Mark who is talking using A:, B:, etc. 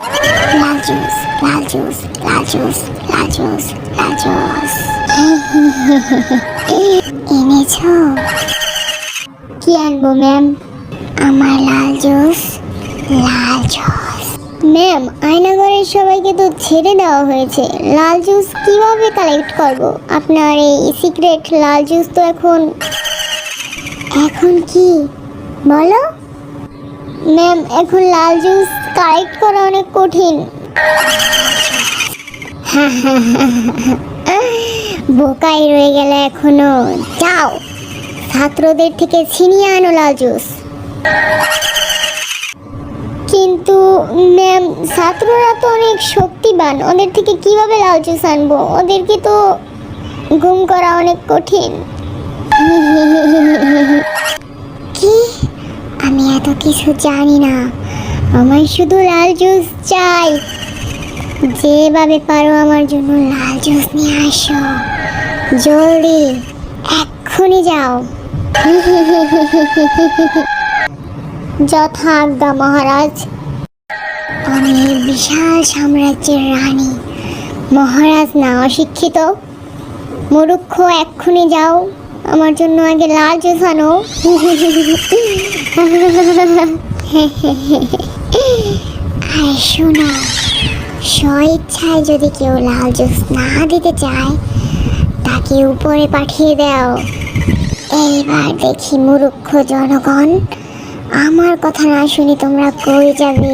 A: লাল juice লাল juice লাল juice লাল জুস এনেছো কি আনব ম্যাম আমার লাল জুস লাল জুস ম্যাম আয়নাঘরের সবাইকে তো ছেড়ে দেওয়া হয়েছে। লাল জুস কীভাবে কালেক্ট করব? আপনার এই সিক্রেট লাল জুস তো এখন এখন কি? বলো। ম্যাম এখন লাল জুস কালেক্ট করা অনেক কঠিন। বোকাই রয়ে গেলে এখনও। যাও, ছাত্রদের থেকে ছিনিয়ে আনো লাল জুস কিন্তু ম্যাম ছাত্ররা তো অনেক শক্তিবান। ওদের থেকে কীভাবে লাল জুস আনব? ওদেরকে তো গুম করা অনেক কঠিন। কিছু জানি না। আমার শুধু লাল জুস চাই। যেভাবে পারো আমার জন্য লাল জুস নিয়ে আসো। জলদি, এক্ষুনি যাও। যথা আজ্ঞা মহারাজ। আমি বিশাল সাম্রাজ্যের রানী। মহারাজ না অশিক্ষিত। মরুক্ষ, এক্ষুনি যাও। আমার জন্য আগে লাল জুস আনো। আর শোনো, স্বইচ্ছায় যদি কেউ লাল জুস না দিতে চায়, তাকে উপরে পাঠিয়ে দাও। এইবার দেখি মুরুক্ষ জনগণ, আমার কথা না শুনি তোমরা কই যাবে?